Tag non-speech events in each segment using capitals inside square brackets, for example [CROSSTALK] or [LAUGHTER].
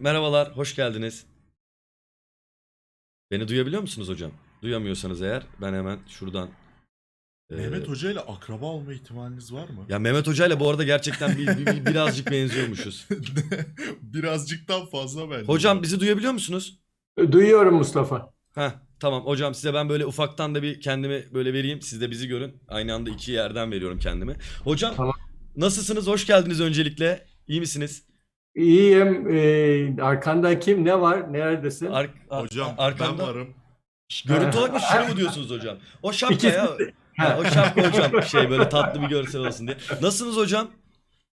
merhabalar, hoş geldiniz. Beni duyabiliyor musunuz hocam? Duyamıyorsanız eğer ben hemen şuradan... e, Mehmet Hoca ile akraba olma ihtimaliniz var mı? Ya Mehmet Hoca ile bu arada gerçekten bir, bir- bir- [LAUGHS] birazcık benziyormuşuz. [LAUGHS] Birazcıktan fazla bence. Hocam bizi duyabiliyor musunuz? Duyuyorum Mustafa. Heh, tamam hocam size ben böyle ufaktan da bir kendimi böyle vereyim. Siz de bizi görün. Aynı anda iki yerden veriyorum kendimi. Hocam Tamam. nasılsınız? Hoş geldiniz öncelikle. İyi misiniz? İyiyim. Ee, arkanda kim? Ne var? Neredesin? Ar- ar- Hocam arkamda- ben varım. Görüntü olarak mı şunu mu diyorsunuz hocam? O [LAUGHS] şapka ya. Ha, o şapka hocam [LAUGHS] şey böyle tatlı bir görsel olsun diye. Nasılsınız hocam?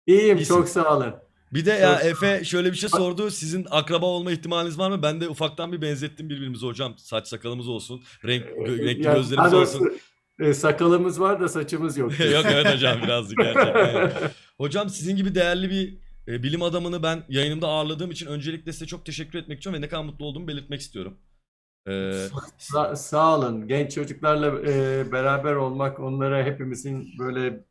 İyiyim. İyisin. Çok sağ olun. Bir de ya Çok- Efe şöyle bir şey sordu. Sizin akraba olma ihtimaliniz var mı? Ben de ufaktan bir benzettim birbirimize hocam. Saç sakalımız olsun. Renk gö- renkli Ya, gözlerimiz daha olsun. e, sakalımız var da saçımız yok. [LAUGHS] Yok evet hocam birazcık gerçekten. Hocam sizin gibi değerli bir e, bilim adamını ben yayınımda ağırladığım için öncelikle size çok teşekkür etmek istiyorum ve ne kadar mutlu olduğumu belirtmek istiyorum. Ee, Sa- sağ olun. Genç çocuklarla e, beraber olmak, onlara hepimizin böyle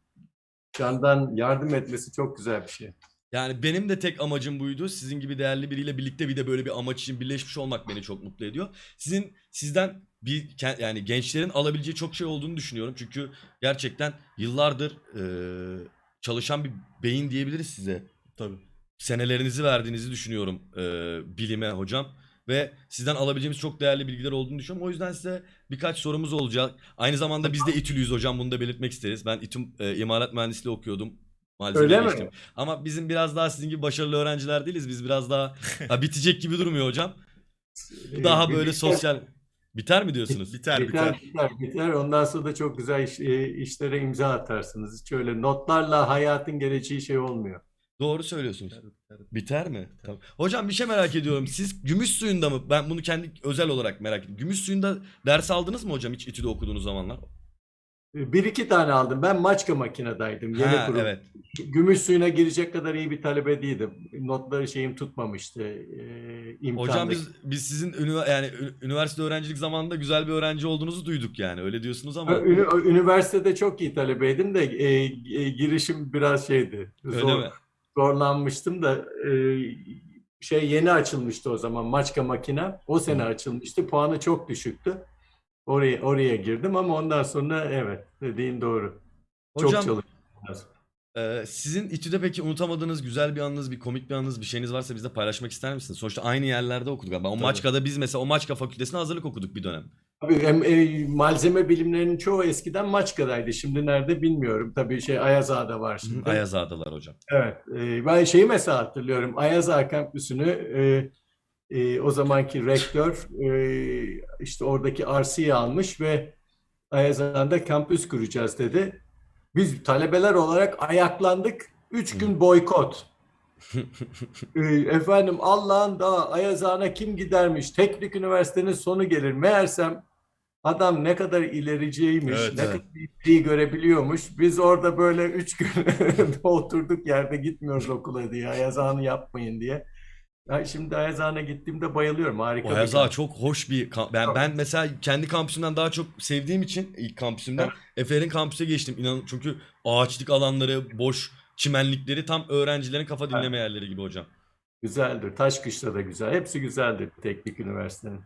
candan yardım etmesi çok güzel bir şey. Yani benim de tek amacım buydu. Sizin gibi değerli biriyle birlikte bir de böyle bir amaç için birleşmiş olmak beni çok mutlu ediyor. Sizin sizden bir yani gençlerin alabileceği çok şey olduğunu düşünüyorum. Çünkü gerçekten yıllardır e, çalışan bir beyin diyebiliriz size. Tabii. Senelerinizi verdiğinizi düşünüyorum e, bilime hocam. Ve sizden alabileceğimiz çok değerli bilgiler olduğunu düşünüyorum. O yüzden size birkaç sorumuz olacak. Aynı zamanda biz de İTÜ'lüyüz hocam bunu da belirtmek isteriz. Ben İTÜ e, imalat mühendisliği okuyordum. Malzemeye Öyle mi? geçtim. Ama bizim biraz daha sizin gibi başarılı öğrenciler değiliz. Biz biraz daha ha, bitecek gibi durmuyor hocam. E, Daha bir- böyle sosyal biter mi diyorsunuz? Biter biter, biter. biter, biter. Ondan sonra da çok güzel iş- e, işlere imza atarsınız. Hiç öyle notlarla hayatın geleceği şey olmuyor. Doğru söylüyorsunuz. Biter, biter. Biter mi? Tamam. Hocam bir şey merak ediyorum. Siz gümüş suyunda mı? Ben bunu kendi özel olarak merak ediyorum. Gümüş suyunda ders aldınız mı hocam hiç İTÜ'de okuduğunuz zamanlar? E, Bir iki tane aldım. Ben Maçka makinedaydım. Yeni Ha, kurum. evet. Gümüş suyuna girecek kadar iyi bir talebe değildim. Notları şeyim tutmamıştı. E, imtihanda. Hocam biz biz sizin ünivers- yani üniversite öğrencilik zamanında güzel bir öğrenci olduğunuzu duyduk yani. Öyle diyorsunuz ama Ünü- Üniversitede çok iyi talebeydim de e, e, girişim biraz şeydi. öyle Zor, mi? Zorlanmıştım da e, şey yeni açılmıştı o zaman Maçka makine. O sene açılmıştı. Puanı çok düşüktü. Oraya oraya girdim ama ondan sonra evet dediğin doğru. Çok Hocam çalıştım. e, sizin İTÜ'de peki unutamadığınız güzel bir anınız, bir komik bir anınız, bir şeyiniz varsa bizle paylaşmak ister misiniz? Sonuçta aynı yerlerde okuduk. Ben o Tabii. Maçka'da biz mesela o Maçka Fakültesine hazırlık okuduk bir dönem. Tabii hem, e, malzeme bilimlerinin çoğu eskiden Maçka'daydı. Şimdi nerede bilmiyorum. Tabii şey Ayaz Ağa'da var şimdi. Ayaz Ağa'dalar hocam. Evet. e, ben şeyi mesela hatırlıyorum. Ayaz Ağa kampüsünü e, e, o zamanki rektör e, işte oradaki arsayı almış ve Ayaz Ağa'da kampüs kuracağız dedi. Biz talebeler olarak ayaklandık. Üç gün boykot. E, efendim Allah'ın da Ayaz Ağa'na kim gidermiş? Teknik üniversitenin sonu gelir. Meğersem adam ne kadar ilericiymiş, Evet, ne evet. kadar iyi görebiliyormuş. Biz orada böyle üç gün [LAUGHS] oturduk yerde gitmiyoruz okula diye. Ayaz Ağa'nı yapmayın diye. Ya şimdi Ayaz Ağa'na gittiğimde bayılıyorum. Harika O bir Ayaz Ağa kampüs. çok hoş bir kamp. Ben, ben mesela kendi kampüsümden daha çok sevdiğim için ilk kampüsümden Efer'in kampüse geçtim. İnan çünkü ağaçlık alanları, boş çimenlikleri tam öğrencilerin kafa dinleme yerleri gibi hocam. Güzeldir. Taşkışla da güzel. Hepsi güzeldir teknik üniversitenin.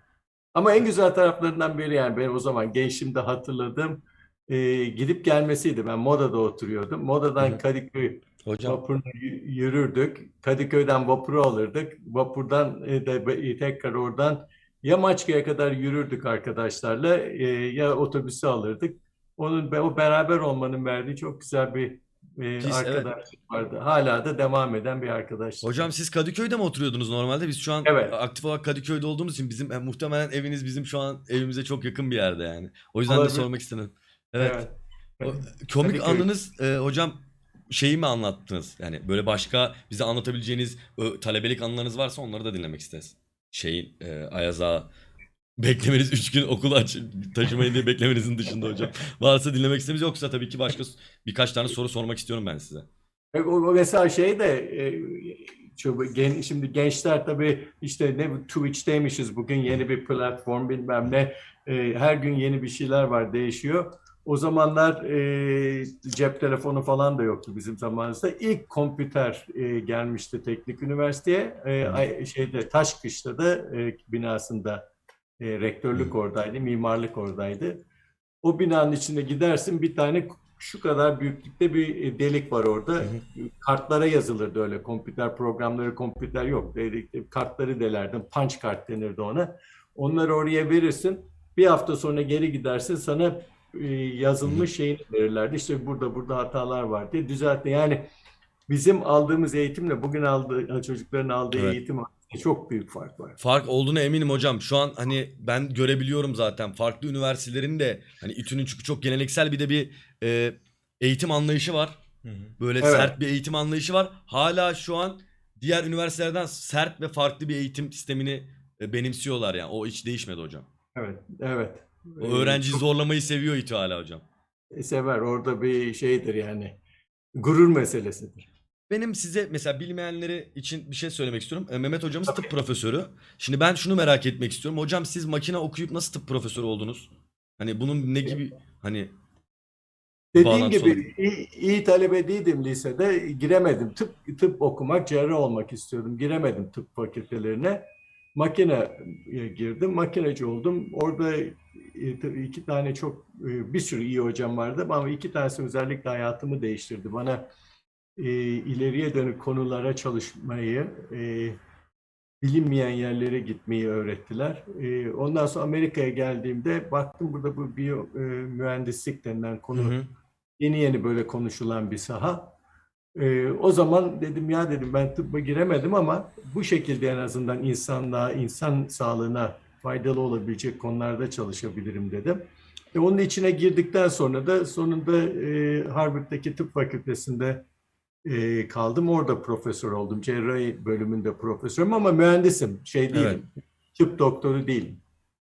Ama en güzel taraflarından biri yani benim o zaman gençliğimde hatırladığım e, gidip gelmesiydi. Ben Moda'da oturuyordum. Moda'dan Kadıköy Hocam vapuruna yürürdük. Kadıköy'den vapuru alırdık. Vapurdan e, de be- tekrar oradan ya Maçka'ya kadar yürürdük arkadaşlarla e, ya otobüsü alırdık. Onun o beraber olmanın verdiği çok güzel bir e, Biz, evet. arkadaşlık vardı. Hala da devam eden bir arkadaşlık. Hocam siz Kadıköy'de mi oturuyordunuz normalde? Biz şu an Evet. aktif olarak Kadıköy'de olduğumuz için bizim e, muhtemelen eviniz bizim şu an evimize çok yakın bir yerde yani. O yüzden de Olabilir. sormak istedim. Evet. Evet. O, komik Kadıköy. anınız e, hocam şeyi mi anlattınız? Yani böyle başka bize anlatabileceğiniz ö, talebelik anılarınız varsa onları da dinlemek isteriz. Şeyin e, Ayaz Ağa beklemeniz 3 gün okulu aç taşımayın diye beklemenizin dışında hocam. Varsa dinlemek istediğiniz yoksa tabii ki başka birkaç tane soru sormak istiyorum ben size. E, O, mesela şey de e, gen, şimdi gençler tabii işte ne Twitch'teymişiz bugün yeni bir platform bilmem ne E, her gün yeni bir şeyler var değişiyor. O zamanlar e, cep telefonu falan da yoktu bizim zamanımızda. İlk kompüter e, gelmişti teknik üniversiteye. E, şeyde Taşkışla'da e, binasında e, rektörlük oradaydı, mimarlık oradaydı. O binanın içine gidersin bir tane şu kadar büyüklükte bir e, delik var orada. Kartlara yazılırdı öyle. Kompüter programları, kompüter yok. Delik, kartları delerdin. Punch kart denirdi ona. Onları oraya verirsin. Bir hafta sonra geri gidersin sana e, yazılmış şeyini verirlerdi. İşte burada burada hatalar var diye düzeltti. Yani bizim aldığımız eğitimle bugün aldığı çocukların aldığı Evet. eğitim çok büyük fark var. Fark olduğuna eminim hocam. Şu an hani ben görebiliyorum zaten. Farklı üniversitelerin de hani İTÜ'nün çünkü çok geleneksel bir de bir e, eğitim anlayışı var. Böyle Evet. sert bir eğitim anlayışı var. Hala şu an diğer üniversitelerden sert ve farklı bir eğitim sistemini e, benimsiyorlar yani. O hiç değişmedi hocam. Evet, evet. O öğrenciyi zorlamayı seviyor İTÜ hala hocam. Ee, sever. Orada bir şeydir yani. Gurur meselesidir. Benim size mesela bilmeyenleri için bir şey söylemek istiyorum. E, Mehmet hocamız tıp profesörü. Şimdi ben şunu merak etmek istiyorum. Hocam siz makine okuyup nasıl tıp profesörü oldunuz? Hani bunun ne gibi hani Dediğim Bağlantısı gibi iyi, iyi talebe değildim lisede. Giremedim. Tıp tıp okumak, cerrah olmak istiyordum. Giremedim tıp fakültelerine. Makineye girdim. Makineci oldum. Orada e, iki tane çok e, bir sürü iyi hocam vardı ama iki tanesi özellikle hayatımı değiştirdi. Bana e, ileriye dönük konulara çalışmayı, e, bilinmeyen yerlere gitmeyi öğrettiler. E, ondan sonra Amerika'ya geldiğimde baktım burada bu biyo e, mühendislik denilen konu Hı hı. yeni yeni böyle konuşulan bir saha. Ee, o zaman dedim ya dedim ben tıbba giremedim ama bu şekilde en azından insanlığa, insan sağlığına faydalı olabilecek konularda çalışabilirim dedim. E, onun içine girdikten sonra da sonunda e, Harvard'daki tıp fakültesinde e, kaldım. Orada profesör oldum. Cerrahi bölümünde profesörüm ama mühendisim. Şey değilim. Tıp doktoru değilim.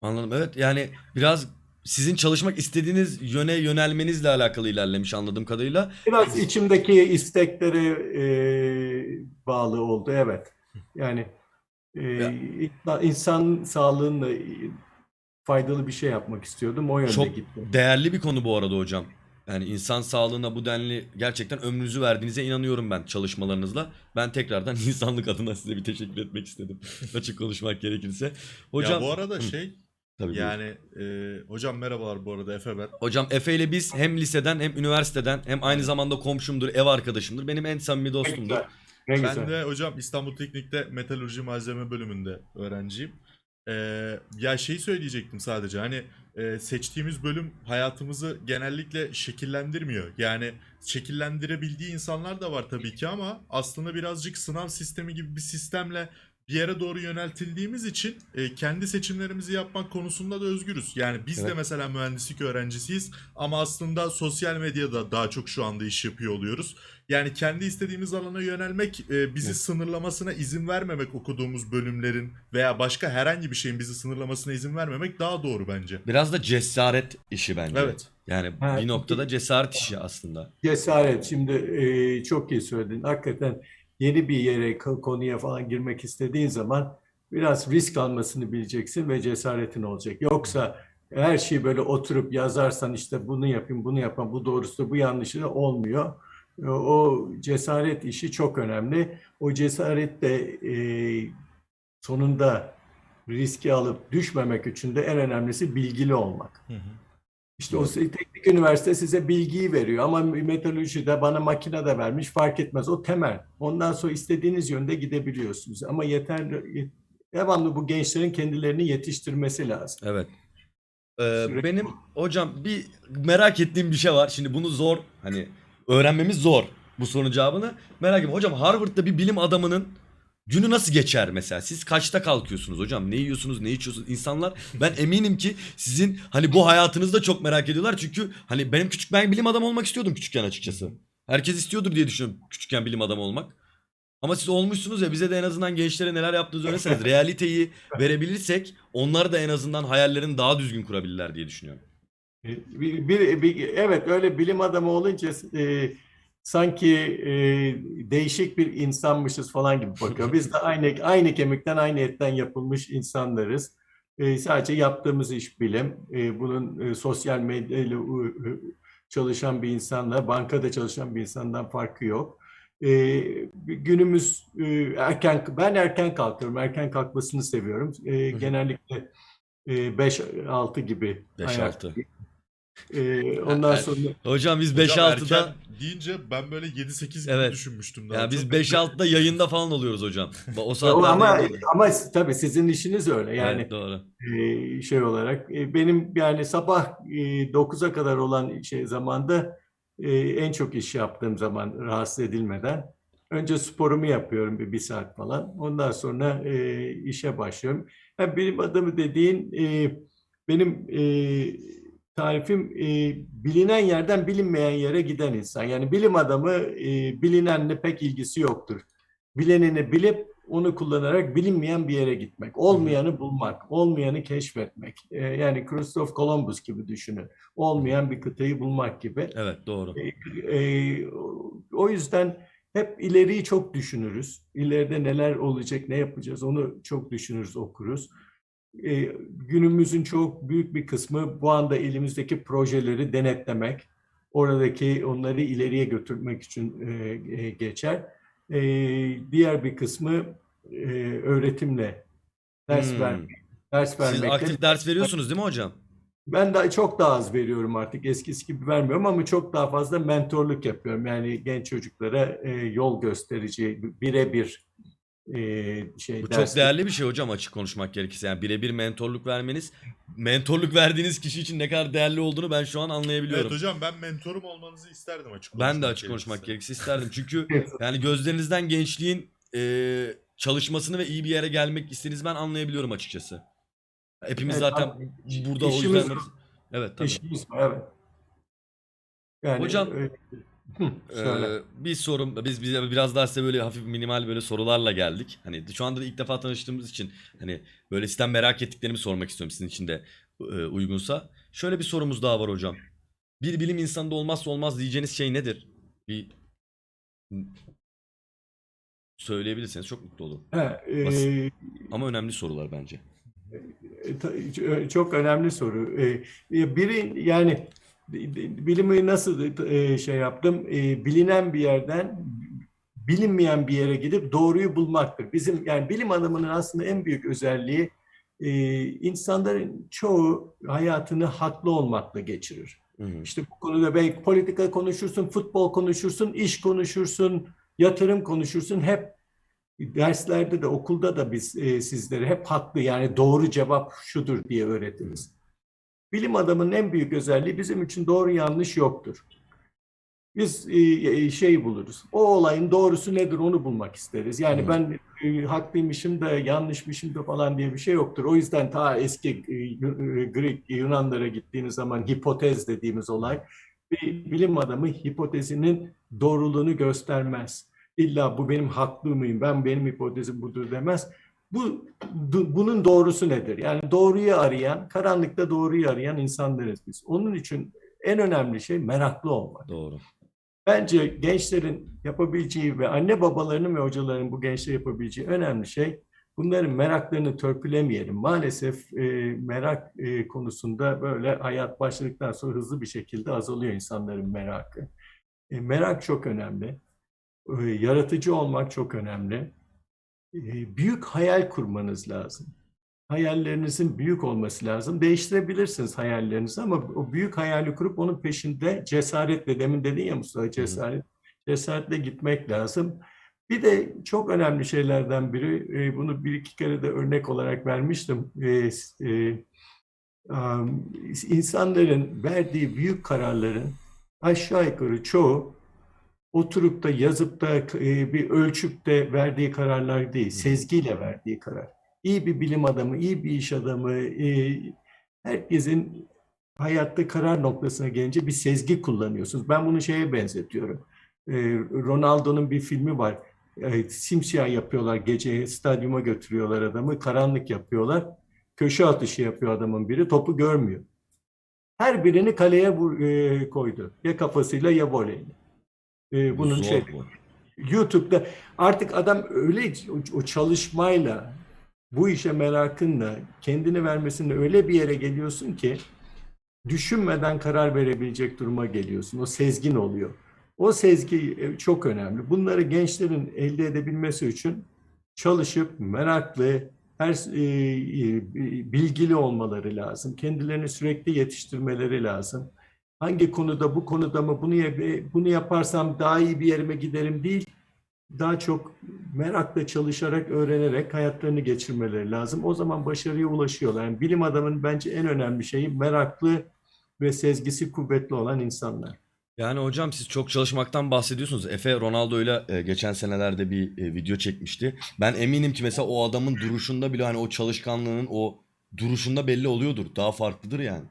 Anladım. Evet yani biraz sizin çalışmak istediğiniz yöne yönelmenizle alakalı ilerlemiş anladığım kadarıyla. Biraz içimdeki isteklere e, bağlı oldu, evet. Yani e, Ya- insan- sağlığına faydalı bir şey yapmak istiyordum, o yönde Çok gittim. değerli bir konu bu arada hocam. Yani insan sağlığına bu denli gerçekten ömrünüzü verdiğinize inanıyorum ben çalışmalarınızla. Ben tekrardan [LAUGHS] insanlık adına size bir teşekkür etmek istedim. [LAUGHS] Açık konuşmak gerekirse. Hocam ya bu arada şey tabii yani e, hocam merhabalar bu arada Efe ben. Hocam Efe ile biz hem liseden hem üniversiteden hem aynı zamanda komşumdur, ev arkadaşımdır. Benim en samimi Ne dostumdur. güzel. Ne güzel. Ben de hocam İstanbul Teknik'te metalurji malzeme bölümünde öğrenciyim. Ee, ya şeyi söyleyecektim sadece hani e, seçtiğimiz bölüm hayatımızı genellikle şekillendirmiyor. Yani şekillendirebildiği insanlar da var tabii ki ama aslında birazcık sınav sistemi gibi bir sistemle bir yere doğru yöneltildiğimiz için e, kendi seçimlerimizi yapmak konusunda da özgürüz. Yani biz de Evet. mesela mühendislik öğrencisiyiz ama aslında sosyal medyada daha çok şu anda iş yapıyor oluyoruz. Yani kendi istediğimiz alana yönelmek, e, bizi Evet. sınırlamasına izin vermemek okuduğumuz bölümlerin veya başka herhangi bir şeyin bizi sınırlamasına izin vermemek daha doğru bence. Biraz da cesaret işi bence. Evet. Yani Ha, bir noktada cesaret işi aslında. Cesaret. Şimdi e, çok iyi söyledin. Hakikaten yeni bir yere, ko- konuya falan girmek istediğin zaman biraz risk almasını bileceksin ve cesaretin olacak. Yoksa her şeyi böyle oturup yazarsan işte bunu yapayım, bunu yapayım, bu doğrusu, bu yanlışı da olmuyor. E, O cesaret işi çok önemli. O cesaret de e, sonunda riski alıp düşmemek için de en önemlisi bilgili olmak. İşte o teknik üniversite size bilgiyi veriyor ama metalurjide bana makine de vermiş fark etmez. O temel. Ondan sonra istediğiniz yönde gidebiliyorsunuz. Ama yeterli devamlı bu gençlerin kendilerini yetiştirmesi lazım. Evet. Ee, Sürekli- benim hocam bir merak ettiğim bir şey var. Şimdi bunu zor hani öğrenmemiz zor bu sorunun cevabını. Merak ediyorum. Hocam Harvard'da bir bilim adamının günü nasıl geçer mesela? Siz kaçta kalkıyorsunuz hocam? Ne yiyorsunuz, ne içiyorsunuz? İnsanlar ben eminim ki sizin hani bu hayatınızı da çok merak ediyorlar. Çünkü hani benim küçük ben bilim adamı olmak istiyordum küçükken açıkçası. Herkes istiyordur diye düşünüyorum küçükken bilim adamı olmak. Ama siz olmuşsunuz ya bize de en azından gençlere neler yaptığınızı öğretseniz realiteyi verebilirsek onlar da en azından hayallerini daha düzgün kurabilirler diye düşünüyorum. Bir, bir- bir- evet öyle bilim adamı olunca e, sanki e, değişik bir insanmışız falan gibi bakıyor. Biz de aynı aynı kemikten aynı etten yapılmış insanlarız. E, sadece yaptığımız iş bilim. E, bunun e, sosyal medyayla u- u- çalışan bir insanla, bankada çalışan bir insandan farkı yok. E, günümüz e, erken, ben erken kalkıyorum, erken kalkmasını seviyorum. E, genellikle e, 5-6 gibi. 5-6. Ayaktayım. E, [LAUGHS] ondan sonra Hocam biz Hocam 5-6'da erken deyince ben böyle 7-8 gibi Evet. düşünmüştüm. daha ya biz çok. 5-6'da yayında falan oluyoruz hocam. O O [LAUGHS] saatlerde ama ama tabii sizin işiniz öyle. Yani Evet, doğru. e, şey olarak e, benim yani sabah e, 9'a kadar olan şey zamanda e, en çok iş yaptığım zaman rahatsız edilmeden önce sporumu yapıyorum bir, bir saat falan. Ondan sonra e, işe başlıyorum. Yani bilim adamı dediğin e, benim e, tarifim e, bilinen yerden bilinmeyen yere giden insan. Yani bilim adamı e, bilinenle pek ilgisi yoktur. Bilenini bilip onu kullanarak bilinmeyen bir yere gitmek. Olmayanı bulmak, olmayanı keşfetmek. E, yani Christoph Columbus gibi düşünün. Olmayan bir kıtayı bulmak gibi. Evet doğru. E, o yüzden hep ileriyi çok düşünürüz. İleride neler olacak, ne yapacağız onu çok düşünürüz, okuruz. E, günümüzün çok büyük bir kısmı bu anda elimizdeki projeleri denetlemek, oradaki onları ileriye götürmek için e, e, geçer. E, diğer bir kısmı e, öğretimle, ders Hmm. vermek, ders Siz vermekle. aktif ders veriyorsunuz değil mi hocam? Ben daha çok daha az veriyorum artık eskisi gibi vermiyorum ama çok daha fazla mentorluk yapıyorum. Yani genç çocuklara e, yol gösterici birebir e, şey Bu çok değerli bir şey hocam açık konuşmak gerekirse. Yani birebir mentorluk vermeniz, mentorluk verdiğiniz kişi için ne kadar değerli olduğunu ben şu an anlayabiliyorum. Evet hocam ben mentorum olmanızı isterdim açık ben de konuşmak açık konuşmak gerekirse. gerekirse isterdim. Çünkü [LAUGHS] yani gözlerinizden gençliğin e, çalışmasını ve iyi bir yere gelmek istediğinizi ben anlayabiliyorum açıkçası. Hepimiz Evet, zaten abi, burada o işimiz yüzden... Evet tabii. İşimiz evet. Yani, Hocam, e. Ee, bir sorum biz bize biraz daha size böyle hafif minimal böyle sorularla geldik. Hani şu anda da ilk defa tanıştığımız için hani böyle sizden merak ettiklerimi sormak istiyorum sizin için de e, uygunsa. Şöyle bir sorumuz daha var hocam. Bir bilim insanında olmazsa olmaz diyeceğiniz şey nedir? Bir söyleyebilirseniz çok mutlu olurum. Ha, e, basit. Ama önemli sorular bence. E, ta- ç- Çok önemli soru. E, e, Biri yani bilimi nasıl e, şey yaptım? E, Bilinen bir yerden bilinmeyen bir yere gidip doğruyu bulmaktır. Bizim yani bilim adamının aslında en büyük özelliği e, insanların çoğu hayatını haklı olmakla geçirir. Hı hı. İşte bu konuda belki politika konuşursun, futbol konuşursun, iş konuşursun, yatırım konuşursun. Hep derslerde de okulda da biz e, sizlere hep haklı yani doğru cevap şudur diye öğretiriz. Bilim adamının en büyük özelliği bizim için doğru yanlış yoktur. Biz e, şey buluruz. O olayın doğrusu nedir onu bulmak isteriz. Yani ben e, haklıymışım da yanlışmışım da falan diye bir şey yoktur. O yüzden ta eski e, e, Greek Yunanlara gittiğiniz zaman hipotez dediğimiz olay bir bilim adamı hipotezinin doğruluğunu göstermez. İlla bu benim haklı mıyım, ben benim hipotezim budur demez. Bu bunun doğrusu nedir? Yani doğruyu arayan, karanlıkta doğruyu arayan insanlarız biz. Onun için en önemli şey meraklı olmak. Doğru. Bence gençlerin yapabileceği ve anne babalarının ve hocaların bu gençlere yapabileceği önemli şey bunların meraklarını törpülemeyelim. Maalesef e, merak e, konusunda böyle hayat başladıktan sonra hızlı bir şekilde azalıyor insanların merakı. E, merak çok önemli. E, yaratıcı olmak çok önemli. E, büyük hayal kurmanız lazım. Hayallerinizin büyük olması lazım. Değiştirebilirsiniz hayallerinizi ama o büyük hayali kurup onun peşinde cesaretle, demin dedin ya Mustafa cesaret, cesaretle gitmek lazım. Bir de çok önemli şeylerden biri, e, bunu bir iki kere de örnek olarak vermiştim. E, e, insanların verdiği büyük kararların aşağı yukarı çoğu oturup da yazıp da e, bir ölçüp de verdiği kararlar değil, sezgiyle verdiği karar. İyi bir bilim adamı, iyi bir iş adamı, e, herkesin hayatta karar noktasına gelince bir sezgi kullanıyorsunuz. Ben bunu şeye benzetiyorum. E, Ronaldo'nun bir filmi var. E, simsiyah yapıyorlar gece, stadyuma götürüyorlar adamı, karanlık yapıyorlar. Köşe atışı yapıyor adamın biri, topu görmüyor. Her birini kaleye vur- e, koydu. Ya kafasıyla ya voleyle. E, bunun Zor şey bu. YouTube'da artık adam öyle o, çalışmayla bu işe merakınla kendini vermesine öyle bir yere geliyorsun ki düşünmeden karar verebilecek duruma geliyorsun. O sezgin oluyor. O sezgi e, çok önemli. Bunları gençlerin elde edebilmesi için çalışıp meraklı, her e, e, bilgili olmaları lazım. Kendilerini sürekli yetiştirmeleri lazım. Hangi konuda bu konuda mı bunu bunu yaparsam daha iyi bir yerime giderim değil. Daha çok merakla çalışarak, öğrenerek hayatlarını geçirmeleri lazım. O zaman başarıya ulaşıyorlar. Yani bilim adamının bence en önemli şeyi meraklı ve sezgisi kuvvetli olan insanlar. Yani hocam siz çok çalışmaktan bahsediyorsunuz. Efe Ronaldo'yla e, geçen senelerde bir e, video çekmişti. Ben eminim ki mesela o adamın duruşunda bile hani o çalışkanlığının o duruşunda belli oluyordur. Daha farklıdır yani.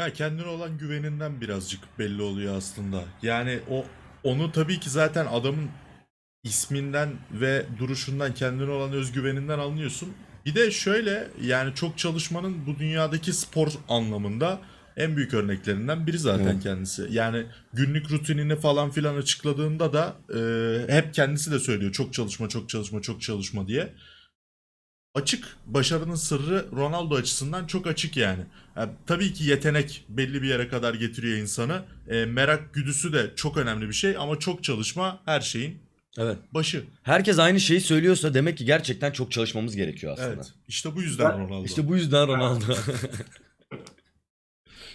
Ya kendine olan güveninden birazcık belli oluyor aslında. Yani o onu tabii ki zaten adamın isminden ve duruşundan kendine olan özgüveninden anlıyorsun. Bir de şöyle yani çok çalışmanın bu dünyadaki spor anlamında en büyük örneklerinden biri zaten Evet. kendisi. Yani günlük rutinini falan filan açıkladığında da e, hep kendisi de söylüyor çok çalışma çok çalışma çok çalışma diye. Açık başarının sırrı Ronaldo açısından çok açık yani. Yani tabii ki yetenek belli bir yere kadar getiriyor insanı. E, merak güdüsü de çok önemli bir şey ama çok çalışma her şeyin Evet. başı. Herkes aynı şeyi söylüyorsa demek ki gerçekten çok çalışmamız gerekiyor aslında. Evet. İşte bu yüzden Ronaldo. İşte bu yüzden Ronaldo. [LAUGHS]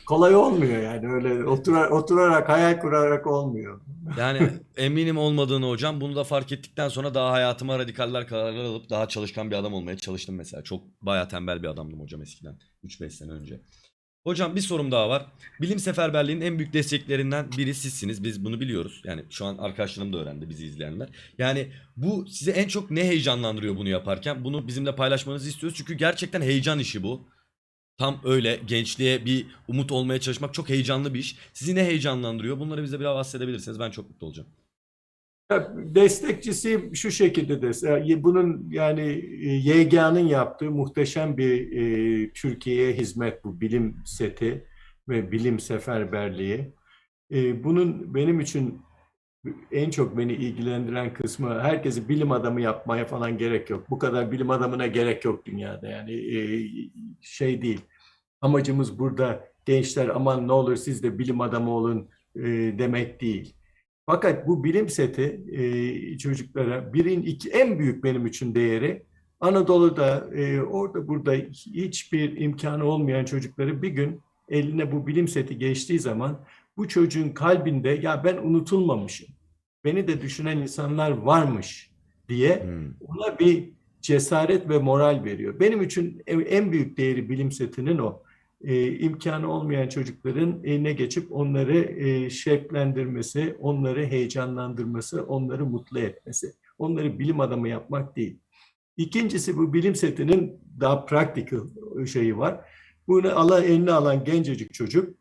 Kolay olmuyor yani öyle oturar, oturarak hayal kurarak olmuyor. Yani eminim olmadığını hocam bunu da fark ettikten sonra daha hayatıma radikaller kararlar alıp daha çalışkan bir adam olmaya çalıştım mesela. Çok bayağı tembel bir adamdım hocam eskiden 3-5 sene önce. Hocam bir sorum daha var. Bilim seferberliğinin en büyük desteklerinden biri sizsiniz. Biz bunu biliyoruz. Yani şu an arkadaşlarım da öğrendi bizi izleyenler. Yani bu sizi en çok ne heyecanlandırıyor bunu yaparken? Bunu bizimle paylaşmanızı istiyoruz. Çünkü gerçekten heyecan işi bu. Tam öyle gençliğe bir umut olmaya çalışmak çok heyecanlı bir iş. Sizi ne heyecanlandırıyor? Bunları bize biraz bahsedebilirsiniz. Ben çok mutlu olacağım. Destekçisi şu şekilde de bunun yani e, YGA'nın yaptığı muhteşem bir e, Türkiye'ye hizmet bu bilim seti ve bilim seferberliği. E, bunun benim için en çok beni ilgilendiren kısmı herkesi bilim adamı yapmaya falan gerek yok. Bu kadar bilim adamına gerek yok dünyada yani e, şey değil. Amacımız burada gençler aman ne olur siz de bilim adamı olun e, demek değil. Fakat bu bilim seti e, çocuklara birin iki en büyük benim için değeri Anadolu'da e, orada burada hiçbir imkanı olmayan çocukları bir gün eline bu bilim seti geçtiği zaman bu çocuğun kalbinde ya ben unutulmamışım. Beni de düşünen insanlar varmış diye Hmm. ona bir cesaret ve moral veriyor. Benim için en büyük değeri bilim setinin o. Ee, imkanı olmayan çocukların eline geçip onları e, şevklendirmesi, onları heyecanlandırması, onları mutlu etmesi. Onları bilim adamı yapmak değil. İkincisi bu bilim setinin daha practical şeyi var. Bunu alan, eline alan gencecik çocuk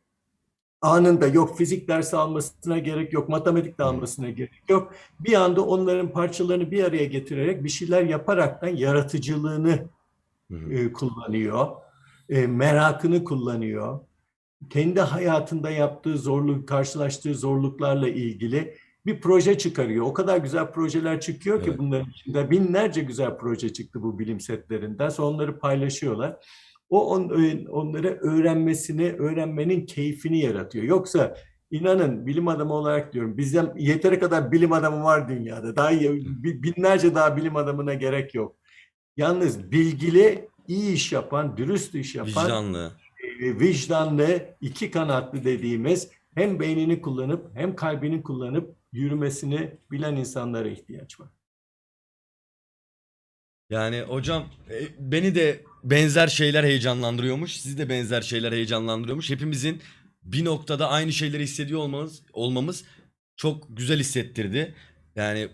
anında yok fizik dersi almasına gerek yok, matematik de almasına gerek yok. Bir anda onların parçalarını bir araya getirerek bir şeyler yaparaktan yaratıcılığını e, kullanıyor, e, merakını kullanıyor. Kendi hayatında yaptığı zorluk, karşılaştığı zorluklarla ilgili bir proje çıkarıyor. O kadar güzel projeler çıkıyor ki Evet. bunların içinde binlerce güzel proje çıktı bu bilim setlerinden. Sonra onları paylaşıyorlar. O on, onları öğrenmesini, öğrenmenin keyfini yaratıyor. Yoksa inanın bilim adamı olarak diyorum bizden yeteri kadar bilim adamı var dünyada. Daha binlerce daha bilim adamına gerek yok. Yalnız bilgili, iyi iş yapan, dürüst iş yapan, Vicdanlı. e, vicdanlı, iki kanatlı dediğimiz hem beynini kullanıp hem kalbini kullanıp yürümesini bilen insanlara ihtiyaç var. Yani hocam e, beni de benzer şeyler heyecanlandırıyormuş. Sizi de benzer şeyler heyecanlandırıyormuş. Hepimizin bir noktada aynı şeyleri hissediyor olmamız, olmamız çok güzel hissettirdi. Yani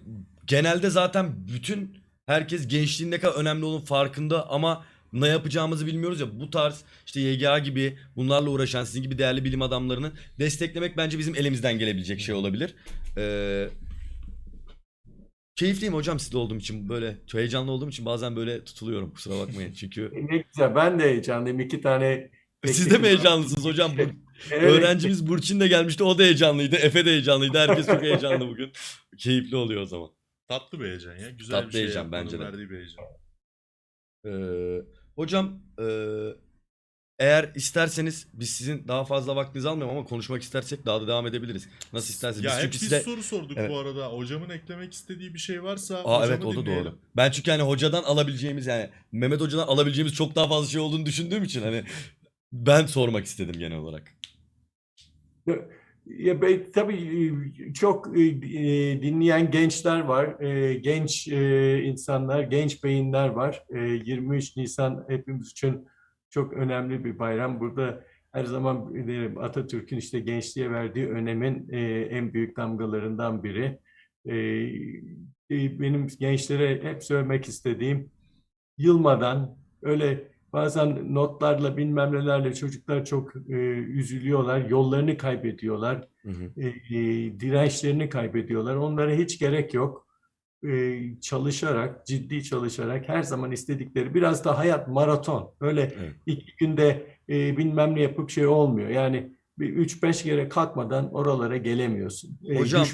genelde zaten bütün herkes gençliğin ne kadar önemli olduğunu farkında ama ne yapacağımızı bilmiyoruz ya. Bu tarz işte YGA gibi bunlarla uğraşan sizin gibi değerli bilim adamlarını desteklemek bence bizim elimizden gelebilecek şey olabilir. Ee, Keyifliyim hocam sizde olduğum için böyle çok heyecanlı olduğum için bazen böyle tutuluyorum kusura bakmayın çünkü [LAUGHS] Ne güzel, ben de heyecanlıyım. İki tane siz de mi heyecanlısınız hocam? Bu, Evet. [LAUGHS] öğrencimiz Burçin de gelmişti o da heyecanlıydı Efe de heyecanlıydı herkes çok heyecanlı bugün keyifli oluyor o zaman. Tatlı bir heyecan ya. Güzel Tatlı bir şey heyecan yapmanın bence de. verdiği bir heyecan. Ee, hocam ee, eğer isterseniz biz sizin daha fazla vaktinizi almayalım ama konuşmak istersek daha da devam edebiliriz. Nasıl isterseniz. Ya Biz hep çünkü biz size... soru sorduk Evet. bu arada. Hocamın eklemek istediği bir şey varsa Aa hocamı evet o da dinleyelim. doğru. Ben çünkü hani hocadan alabileceğimiz yani Mehmet hocadan alabileceğimiz çok daha fazla şey olduğunu düşündüğüm için hani ben sormak istedim genel olarak. Ya ben, tabii e, çok e, e, dinleyen gençler var, e, genç e, insanlar, genç beyinler var. E, 23 Nisan hepimiz için çok önemli bir bayram. Burada her zaman derim Atatürk'ün işte gençliğe verdiği önemin e, en büyük damgalarından biri. E, e, benim gençlere hep söylemek istediğim, yılmadan öyle bazen notlarla bilmem nelerle çocuklar çok e, üzülüyorlar, yollarını kaybediyorlar, Hı hı. e, e, dirençlerini kaybediyorlar. Onlara hiç gerek yok. E, çalışarak, ciddi çalışarak her zaman istedikleri biraz da hayat maraton. Öyle Evet. iki günde e, bilmem ne yapıp şey olmuyor. Yani bir üç beş kere kalkmadan oralara gelemiyorsun. E, Hocam-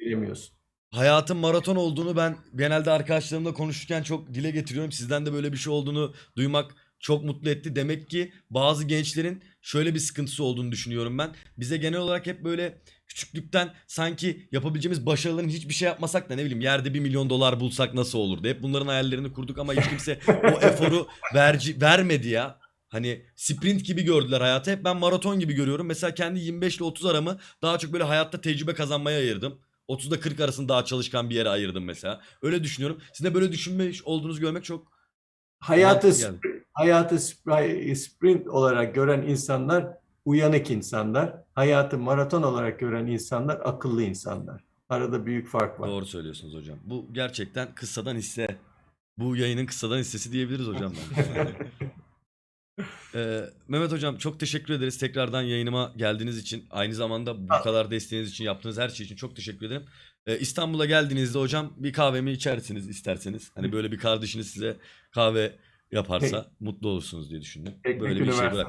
gelemiyorsun. Hayatın maraton olduğunu ben genelde arkadaşlarımla konuşurken çok dile getiriyorum. Sizden de böyle bir şey olduğunu duymak çok mutlu etti. Demek ki bazı gençlerin şöyle bir sıkıntısı olduğunu düşünüyorum ben. Bize genel olarak hep böyle küçüklükten sanki yapabileceğimiz başarıların hiçbir şey yapmasak da ne bileyim yerde bir milyon dolar bulsak nasıl olurdu? Hep bunların hayallerini kurduk ama hiç kimse o [LAUGHS] eforu merci, vermedi ya. Hani sprint gibi gördüler hayatı. Hep ben maraton gibi görüyorum. Mesela kendi 25 ile 30 aramı daha çok böyle hayatta tecrübe kazanmaya ayırdım. 30'da 40 arasını daha çalışkan bir yere ayırdım mesela. Öyle düşünüyorum. Sizin de böyle düşünmüş olduğunuzu görmek çok Hayatı hayatı spri- sprint olarak gören insanlar uyanık insanlar. Hayatı maraton olarak gören insanlar akıllı insanlar. Arada büyük fark var. Doğru söylüyorsunuz hocam. Bu gerçekten kıssadan hisse. Bu yayının kıssadan hissesi diyebiliriz hocam. [LAUGHS] Ee, Mehmet hocam çok teşekkür ederiz tekrardan yayınıma geldiğiniz için. Aynı zamanda bu kadar desteğiniz için yaptığınız her şey için çok teşekkür ederim. Ee, İstanbul'a geldiğinizde hocam bir kahvemi içersiniz isterseniz. Hani böyle bir kardeşiniz size kahve yaparsa mutlu olursunuz diye düşündüm. Teknik Böyle bir şey istedim.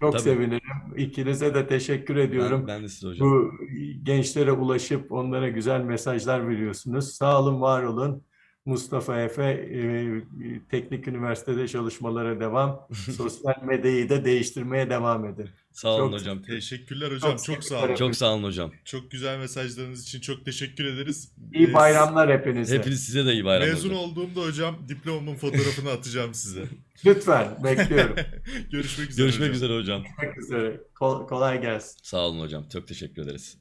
çok Tabii. sevinirim. İkinize de teşekkür ediyorum. Ben, ben de size hocam. Bu gençlere ulaşıp onlara güzel mesajlar veriyorsunuz. Sağ olun, var olun. Mustafa Efe, e, Teknik Üniversitede çalışmalara devam. [LAUGHS] Sosyal medyayı da değiştirmeye devam edin. Sağ olun Çok hocam. Teşekkürler hocam. Çok Çok, sağ olun. Çok, Çok sağ olun hocam. güzel mesajlarınız için çok teşekkür ederiz. İyi Ee, bayramlar hepinize. Hepiniz size de iyi bayramlar. Mezun hocam. olduğumda hocam diplomamın fotoğrafını atacağım size. [LAUGHS] Lütfen, bekliyorum. [LAUGHS] Görüşmek üzere Görüşmek hocam. üzere hocam. Görüşmek üzere. Kol- kolay gelsin. Sağ olun hocam. Çok teşekkür ederiz.